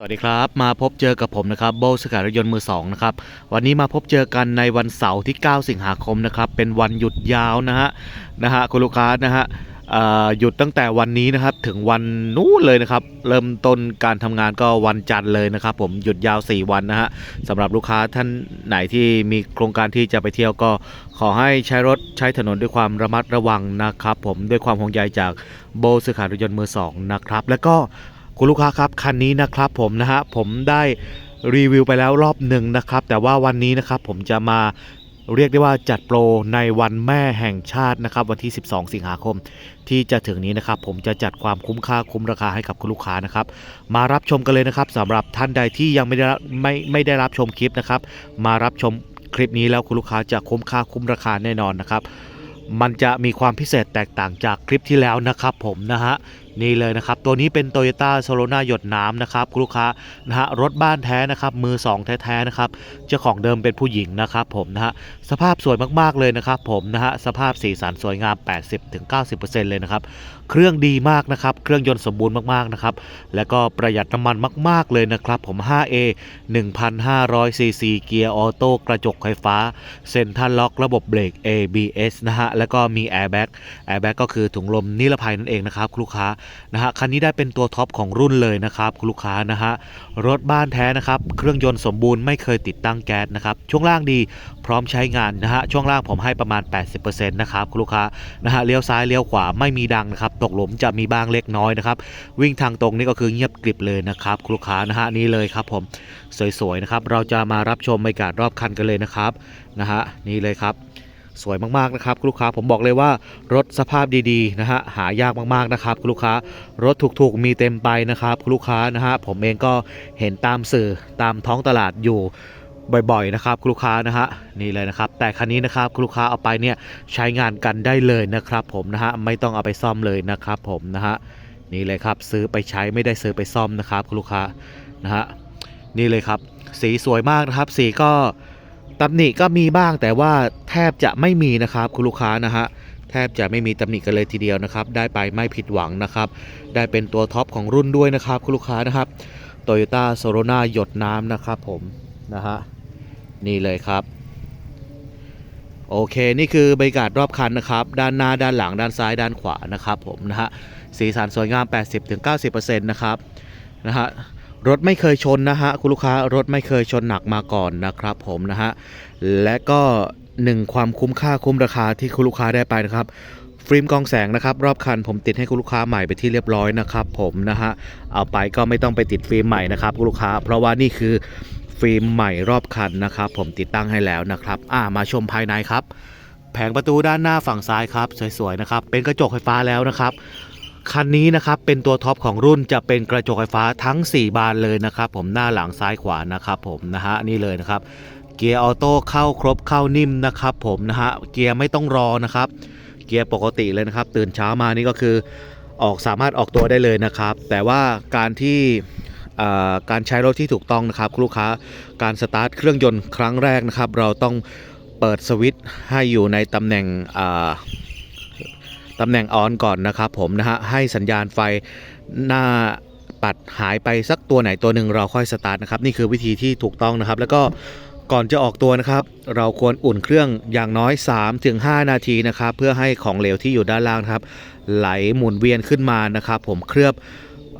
สวัสดีครับ มาพบเจอกับผมนะครับโบสกายรถยนต์มือสองนะครับวันนี้มาพบเจอกันในวันเสาร์ที่ 9 สิงหาคมนะครับเป็นวันหยุดยาวนะฮะนะฮะคุณลูกค้านะฮะหยุดตั้งแต่วันนี้นะครับถึงวันนู้นเลยนะครับ เริ่มต้นการทำงานก็วันจันทร์เลยนะครับ ผมหยุดยาว 4 วันนะฮะสำหรับลูกค้าท่านไหนที่มีโครงการที่จะไปเที่ยวก็ขอให้ใช้รถใช้ถนนด้วยความระมัดระวังนะครับ ผมด้วยความห่วงใยจากโบสกายรถยนต์มือสองนะครับแล้วก็ คุณลูกค้าครับคันนี้นะครับผมนะฮะผมได้รีวิวไปแล้วรอบหนึ่งนะครับ แต่ว่าวันนี้นะครับผมจะมาเรียกได้ว่าจัดโปรในวันแม่แห่งชาตินะครับ วันที่ 12 สิงหาคม ที่จะถึงนี้นะครับ ผมจะจัดความคุ้มค่าคุ้มราคาให้กับคุณลูกค้านะครับ มารับชมกันเลยนะครับสำหรับท่านใดที่ยังไม่ได้รับไม่ไม่ได้รับชมคลิปนะครับ มารับชมคลิปนี้แล้วคุณลูกค้าจะคุ้มค่าคุ้มราคาแน่นอนนะครับ มันจะมีความพิเศษแตกต่างจากคลิปที่แล้วนะครับ ผมนะฮะ นี่เลยนะครับ ตัวนี้เป็น Toyota s o l o n a หยดน้ำนะครับคุณลูกค้านะฮะรถบ้านแท้นะครับ มือ 2 แท้ๆนะครับเจ้าของเดิมเป็นผู้หญิงนะครับผมนะฮะสภาพสวยมากๆเลยนะครับผมนะฮะสภาพสีสันสวยงาม 80-90%เลยนะครับเครื่องดีมากนะครับเครื่องยนต์สมบูรณ์มากๆนะครับแล้วก็ประหยัดน้ำมันมาก ๆเลยนะครับผม 5A 1,500 cc เกียร์ออโต้กระจกไฟฟ้า เซ็นทรัลล็อกระบบเบรก ABS นะฮะแล้วก็มี Airbag Airbag ก็คือถุงลมนิรภัยนั่นเองนะครับคุณลูกค้านะฮะคันนี้ได้เป็นตัวท็อปของรุ่นเลยนะครับคุณลูกค้านะฮะรถบ้านแท้นะครับเครื่องยนต์สมบูรณ์ไม่เคยติดตั้งแก๊สนะครับช่วงล่างดีพร้อมใช้งานนะฮะช่วงล่างผมให้ประมาณ 80%นะครับคุณลูกค้านะฮะเลี้ยวซ้ายเลี้ยวขวาไม่มีดังนะครับตกหลุมจะมีบ้างเล็กน้อยนะครับวิ่งทางตรงนี่ก็คือเงียบกริบเลยนะครับคุณลูกค้านะฮะนี่เลยครับผมสวยๆนะครับเราจะมารับชมบรรยากาศรอบคันกันเลยนะครับนะฮะนี่เลยครับ สวยมากๆนะครับคุณลูกค้าผมบอกเลยว่ารถสภาพดีๆนะฮะหายากมากๆนะครับคุณลูกค้ารถถูกๆมีเต็มไปนะครับคุณลูกค้านะฮะผมเองก็เห็นตามสื่อตามท้องตลาดอยู่บ่อยๆนะครับคุณลูกค้านะฮะนี่เลยนะครับ แต่คันนี้นะครับคุณลูกค้าเอาไปเนี่ยใช้งานกันได้เลยนะครับ ผมนะฮะไม่ต้องเอาไปซ่อมเลยนะครับผมนะฮะนี่เลยครับซื้อไปใช้ไม่ได้ซื้อไปซ่อมนะครับคุณลูกค้านะฮะนี่เลยครับ สีสวยมากนะครับ สีก็ ตำหนิก็มีบ้างแต่ว่าแทบจะไม่มีนะครับ คุณลูกค้านะฮะแทบจะไม่มีตำหนิกันเลยทีเดียวนะครับ ได้ไปไม่ผิดหวังนะครับ ได้เป็นตัวท็อปของรุ่นด้วยนะครับ คุณลูกค้านะครับ Toyota s o l o n a หยดน้ำนะครับผมนะฮะนี่เลยครับ โอเคนี่คือบรรยากาศรอบคันนะครับ ด้านหน้าด้านหลังด้านซ้ายด้านขวานะครับผมนะฮะสีสันสวยงาม 80-90%นะครับนะฮะ รถไม่เคยชนนะฮะคุณลูกค้ารถไม่เคยชนหนักมาก่อนนะครับ ผมนะฮะและก็หนึ่งความคุ้มค่าคุ้มราคาที่คุณลูกค้าได้ไปนะครับฟิล์มกองแสงนะครับรอบคันผมติดให้คุณลูกค้าใหม่ไปที่เรียบร้อยนะครับ ผมนะฮะเอาไปก็ไม่ต้องไปติดฟิล์มใหม่นะครับคุณลูกค้า เพราะว่านี่คือฟิล์มใหม่รอบคันนะครับ ผมติดตั้งให้แล้วนะครับอ่ามาชมภายในครับ แผงประตูด้านหน้าฝั่งซ้ายครับ สวยๆนะครับเป็นกระจกไฟฟ้าแล้วนะครับ คันนี้นะครับเป็นตัวท็อปของรุ่นจะเป็นกระจกไฟฟ้าทั้ง 4 บานเลยนะครับผมหน้าหลังซ้ายขวานะครับผมนะฮะนี่เลยนะครับเกียร์ออโต้เข้าครบเข้านิ่มนะครับผมนะฮะเกียร์ไม่ต้องรอนะครับ เกียร์ปกติเลยนะครับ ตื่นเช้ามานี่ก็คือออกสามารถออกตัวได้เลยนะครับ แต่ว่าการที่การใช้รถที่ถูกต้องนะครับลูกค้าการสตาร์ทเครื่องยนต์ครั้งแรกนะครับ เราต้องเปิดสวิตช์ให้อยู่ในตำแหน่งอ ตำแหน่งออนก่อนนะครับผมนะฮะให้สัญญาณไฟหน้าปัดหายไปสักตัวไหนตัวหนึ่งเราค่อยสตาร์ทนะครับนี่คือวิธีที่ถูกต้องนะครับ แล้วก็ก่อนจะออกตัวนะครับ เราควรอุ่นเครื่องอย่างน้อย 3-5 นาทีนะครับ เพื่อให้ของเหลวที่อยู่ด้านล่างครับ ไหลหมุนเวียนขึ้นมานะครับ ผมเคลือบ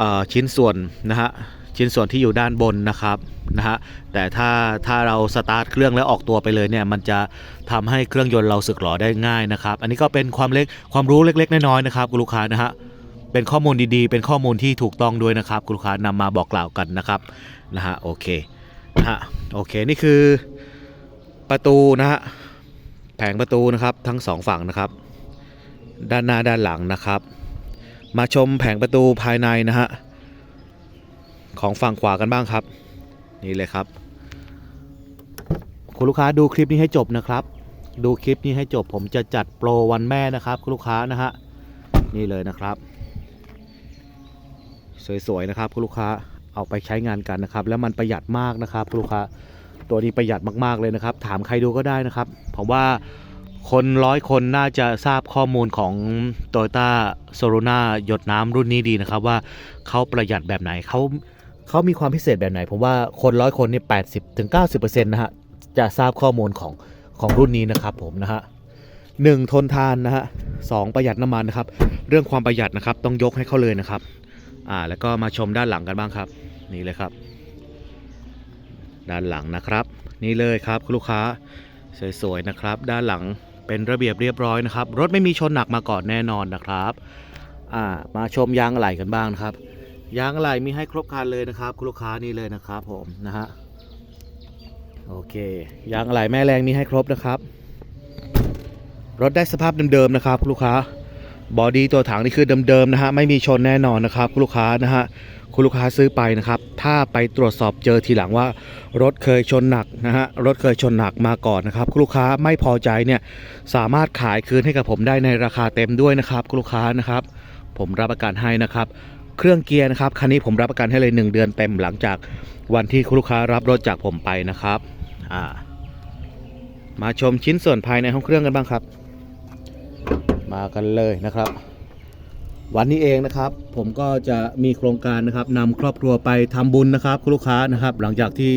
ออชิ้นส่วนนะฮะ ชิ้นส่วนที่อยู่ด้านบนนะครับนะฮะแต่ถ้าถ้าเราสตาร์ทเครื่องแล้วออกตัวไปเลยเนี่ยมันจะทำให้เครื่องยนต์เราสึกหรอได้ง่ายนะครับ อันนี้ก็เป็นความเล็กความรู้เล็ก ๆ น้อยๆนะครับคุณลูกค้านะฮะเป็นข้อมูลดีๆ เป็นข้อมูลที่ถูกต้องด้วยนะครับคุณลูกค้านำมาบอกกล่าวกันนะครับนะฮะโอเคนะฮะโอเคนี่คือประตูนะฮะแผงประตูนะครับทั้งสองฝั่งนะครับ ด้านหน้าด้านหลังนะครับ มาชมแผงประตูภายในนะฮะ ของฝั่งขวากันบ้างครับ นี่เลยครับ คุณลูกค้าดูคลิปนี้ให้จบนะครับ ดูคลิปนี้ให้จบผมจะจัดโปรวันแม่นะครับคุณลูกค้านะฮะนี่เลยนะครับ สวยๆนะครับคุณลูกค้าเอาไปใช้งานกันนะครับ แล้วมันประหยัดมากนะครับคุณลูกค้าตัวนี้ประหยัดมากๆเลยนะครับ ถามใครดูก็ได้นะครับผมว่าคนร้อยคนน่าจะทราบข้อมูลของ Toyota s o l o n a หยดน้ำรุ่นนี้ดีนะครับ ว่าเขาประหยัดแบบไหนเขา เขามีความพิเศษแบบไหน ผมว่าคนร้อยคนนี่แปดสิบถึงเก้าสิบเปอร์เซ็นต์นะฮะ จะทราบข้อมูลของของรุ่นนี้นะครับผมนะฮะหนึ่งทนทานนะฮะสองประหยัดน้ำมันนะครับ เรื่องความประหยัดนะครับต้องยกให้เขาเลยนะครับ อ่าแล้วก็มาชมด้านหลังกันบ้างครับ นี่เลยครับ ด้านหลังนะครับ นี่เลยครับคุณลูกค้าสวยๆนะครับ ด้านหลังเป็นระเบียบเรียบร้อยนะครับ รถไม่มีชนหนักมาก่อนแน่นอนนะครับ อ่ามาชมยางไหล่กันบ้างนะครับ ยางอะไหล่มีให้ครบครันเลยนะครับ คุณลูกค้านี่เลยนะครับ ผมนะฮะโอเคยางอะไหล่แม่แรงมีให้ครบนะครับ รถได้สภาพเดิมๆนะครับคุณลูกค้าบอดี้ตัวถังนี่คือเดิมๆนะฮะไม่มีชนแน่นอนนะครับคุณลูกค้านะฮะคุณลูกค้าซื้อไปนะครับ ถ้าไปตรวจสอบเจอทีหลังว่า รถเคยชนหนักนะฮะรถเคยชนหนักมาก่อนนะครับคุณลูกค้าไม่พอใจเนี่ยสามารถขายคืนให้กับผมได้ในราคาเต็มด้วยนะครับคุณลูกค้านะครับ ผมรับประกันให้นะครับ เครื่องเกียร์นะครับ คันนี้ผมรับประกันให้เลย 1 เดือนเต็มหลังจากวันที่คุณลูกค้ารับรถจากผมไปนะครับามาชมชิ้นส่วนภายในห้องเครื่องกันบ้างครับ มากันเลยนะครับ วันนี้เองนะครับ ผมก็จะมีโครงการนะครับนำครอบครัวไปทำบุญนะครับคุณลูกค้านะครับ หลังจากที่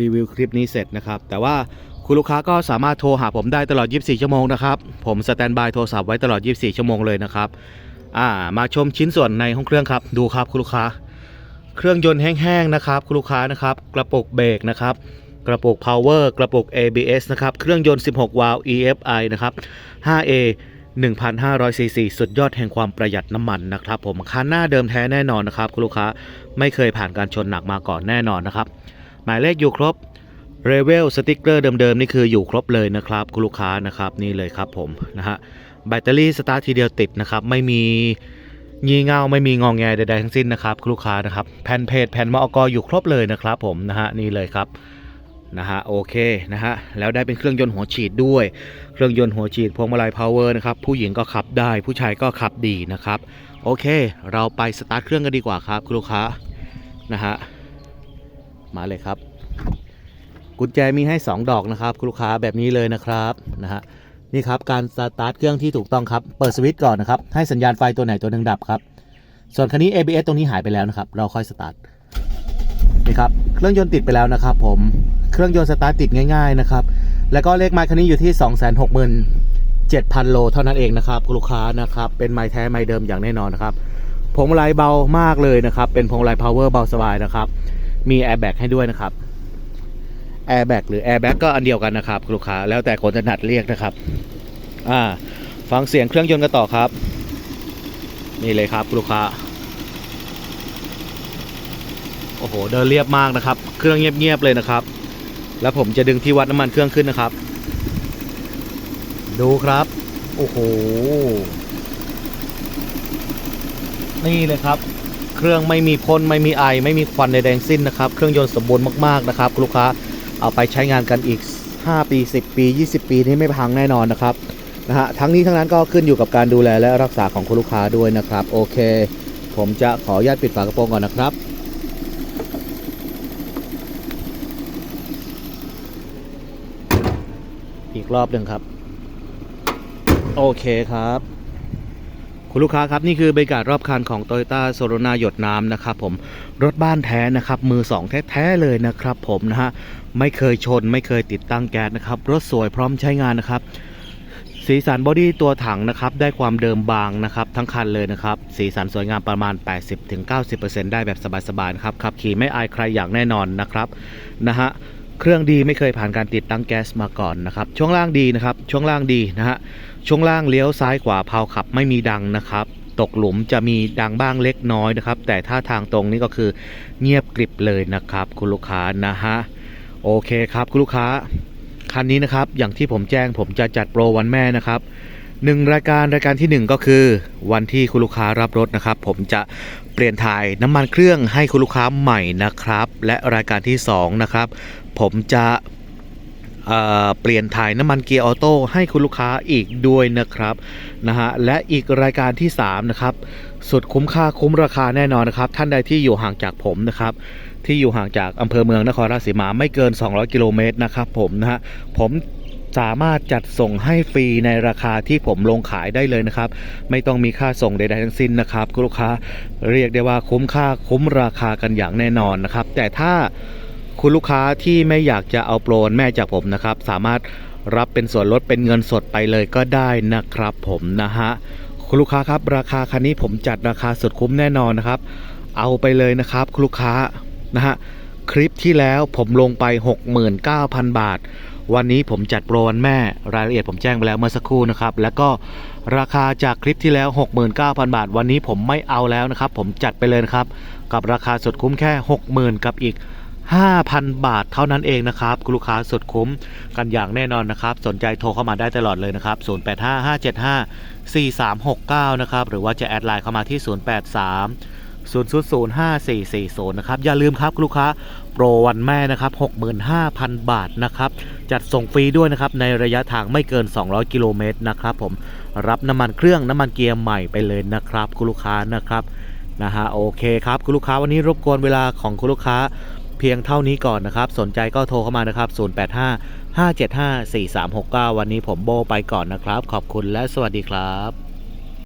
รีวิวคลิปนี้เสร็จนะครับ แต่ว่าคุณลูกค้าก็สามารถโทรหาผมได้ตลอด 24 ชั่วโมงนะครับ ผมสแตนบายโทรศัพท์ไว้ตลอด 24 ชั่วโมงเลยนะครับ อ่ามาชมชิ้นส่วนในห้องเครื่องครับ ดูครับคุณลูกค้า เครื่องยนต์แห้งๆนะครับคุณลูกค้านะครับ กระปุกเบรกนะครับกระปุก power กระปุก ABS นะครับเครื่องยนต์ 16 วาล์ว EFI นะครับ 5A 1,500ซีซีสุดยอดแห่งความประหยัดน้ำมันนะครับ ผมคันหน้าเดิมแท้แน่นอนนะครับ คุณลูกค้าไม่เคยผ่านการชนหนักมาก่อนแน่นอนนะครับ หมายเลขอยู่ครบเรเวลสติกเกอร์เดิมๆ นี่คืออยู่ครบเลยนะครับ คุณลูกค้านะครับนี่เลยครับผมนะฮะ แบตเตอรี่สตาร์ททีเดียวติดนะครับไม่มีงี่เง่าไม่มีงองแงใดๆทั้งสิ้นนะครับคุณลูกค้านะครับแผ่นเพจแผ่นมอกอยู่ครบเลยนะครับผมนะฮะนี่เลยครับนะฮะโอเคนะฮะแล้วได้เป็นเครื่องยนต์หัวฉีดด้วย เครื่องยนต์หัวฉีดพวงมาลัยพาวเวอร์นะครับผู้หญิงก็ขับได้ ผู้ชายก็ขับดีนะครับโอเค เราไปสตาร์ทเครื่องกันดีกว่าครับคุณลูกค้านะฮะมาเลยครับ กุญแจมีให้ 2 ดอกนะครับคุณลูกค้าแบบนี้เลยนะครับนะฮะ นี่ครับการสตาร์ทเครื่องที่ถูกต้องครับ เปิดสวิตช์ก่อนนะครับ ให้สัญญาณไฟตัวไหนตัวหนึ่งดับครับ ส่วนคันนี้ ABS ตรงนี้หายไปแล้วนะครับ เราค่อยสตาร์ท นี่ครับ เครื่องยนต์ติดไปแล้วนะครับผม เครื่องยนต์สตาร์ทติดง่ายๆนะครับ แล้วก็เลขไมล์คันนี้อยู่ที่ 2 6 7 0 0 0 โลเท่านั้นเองนะครับลูกค้านะครับ เป็นไม้แท้ไม้เดิมอย่างแน่นอนนะครับพวงมาลัยเบามากเลยนะครับ เป็นพวงมาลัยพาวเวอร์เบาสบายนะครับ มีแอร์แบ็กให้ด้วยนะครับ แอร์แบ็กหรือแอร์แบ็กก็อันเดียวกันนะครับลูกค้าแล้วแต่คนถนัดเรียกนะครับอ่าฟังเสียงเครื่องยนต์กันต่อครับ นี่เลยครับลูกค้าโอ้โหเดินเรียบมากนะครับ เครื่องเงียบๆเลยนะครับ แล้วผมจะดึงที่วัดน้ำมันเครื่องขึ้นนะครับ ดูครับ โอ้โหนี่เลยครับ เครื่องไม่มีพ่นไม่มีไอ ไม่มีควันใดๆทั้งสิ้นนะครับ เครื่องยนต์สมบูรณ์มากๆนะครับ ลูกค้า เอาไปใช้งานกันอีก 5 ปี 10 ปี 20 ปีนี่ไม่พังแน่นอนนะครับนะฮะทั้งนี้ทั้งนั้นก็ขึ้นอยู่กับการดูแลและรักษาของคุณลูกค้าด้วยนะครับ โอเค ผมจะขออนุญาตปิดฝากระโปรงก่อนนะครับอีกรอบหนึ่งครับ โอเคครับ คุณลูกค้าครับ นี่คือบรรยากาศรอบคันของ t o y ยต้าโซโ n a หยดน้ำนะครับผมรถบ้านแท้นะครับ มือสองแท้ๆเลยนะครับผมนะฮะไม่เคยชนไม่เคยติดตั้งแก๊สนะครับ รถสวยพร้อมใช้งานนะครับ สีสันบอดี้ตัวถังนะครับ ได้ความเดิมบางนะครับ ทั้งคันเลยนะครับ สีสันสวยงามประมาณ 80-90%ได้แบบสบายๆนะครับขับขี่ไม่อายใครอย่างแน่นอนนะครับนะฮะเครื่องดีไม่เคยผ่านการติดตั้งแก๊สมาก่อนนะครับช่วงล่างดีนะครับช่วงล่างดีนะฮะ ช่วงล่างเลี้ยวซ้ายขวาเพาขับไม่มีดังนะครับ ตกหลุมจะมีดังบ้างเล็กน้อยนะครับ แต่ถ้าทางตรงนี้ก็คือเงียบกริบเลยนะครับ คุณลูกค้านะฮะโอเคครับคุณลูกค้าคันนี้นะครับอย่างที่ผมแจ้งผมจะจัดโปรวันแม่นะครับหนึ่งรายการรายการที่หนึ่งก็คือ วันที่คุณลูกค้ารับรถนะครับ ผมจะเปลี่ยนถ่ายน้ำมันเครื่องให้คุณลูกค้าใหม่นะครับ และรายการที่สองนะครับผมจะ เปลี่ยนถ่ายน้ำมันเกียร์ออโต้ให้คุณลูกค้าอีกด้วยนะครับนะฮะและอีกรายการที่ 3 นะครับ สุดคุ้มค่าคุ้มราคาแน่นอนนะครับ ท่านใดที่อยู่ห่างจากผมนะครับที่อยู่ห่างจากอำเภอเมืองนครราชสีมาไม่เกิน 200 กิโลเมตรนะครับผมนะฮะผมสามารถจัดส่งให้ฟรีในราคาที่ผมลงขายได้เลยนะครับ ไม่ต้องมีค่าส่งใดๆทั้งสิ้นนะครับคุณลูกค้าเรียกได้ว่าคุ้มค่าคุ้มราคากันอย่างแน่นอนนะครับ แต่ถ้า คุณลูกค้าที่ไม่อยากจะเอาโปรนแม่จากผมนะครับ สามารถรับเป็นส่วนลดเป็นเงินสดไปเลยก็ได้นะครับผมนะฮะคุณลูกค้าครับ ราคาคันนี้ผมจัดราคาสุดคุ้มแน่นอนนะครับ เอาไปเลยนะครับ คุณลูกค้านะฮะคลิปที่แล้วผมลงไป 69,000 บาท วันนี้ผมจัดโปรวันแม่รายละเอียดผมแจ้งไปแล้วเมื่อสักครู่นะครับ แล้วก็ราคาจากคลิปที่แล้ว 69,000 บาท วันนี้ผมไม่เอาแล้วนะครับ ผมจัดไปเลยนะครับ กับราคาสุดคุ้มแค่ 60,000 กับอีก 5,000 บาทเท่านั้นเองนะครับคุณลูกค้าสุดคุ้มกันอย่างแน่นอนนะครับ สนใจโทรเข้ามาได้ตลอดเลยนะครับ 0855754369 นะครับ หรือว่าจะแอดไลน์เข้ามาที่ 083 0005440 นะครับ อย่าลืมครับคุณลูกค้า โปรวันแม่นะครับ 65,000 บาทนะครับ จัดส่งฟรีด้วยนะครับ ในระยะทางไม่เกิน 200 กิโลเมตรนะครับผมรับน้ำมันเครื่องน้ำมันเกียร์ใหม่ไปเลยนะครับ คุณลูกค้านะครับนะฮะโอเคครับ คุณลูกค้าวันนี้รบกวนเวลาของคุณลูกค้า พียงเท่านี้ก่อนนะครับ สนใจก็โทรเข้ามานะครับ 085 575 4369 วันนี้ผมโบไปก่อนนะครับ ขอบคุณและสวัสดีครับ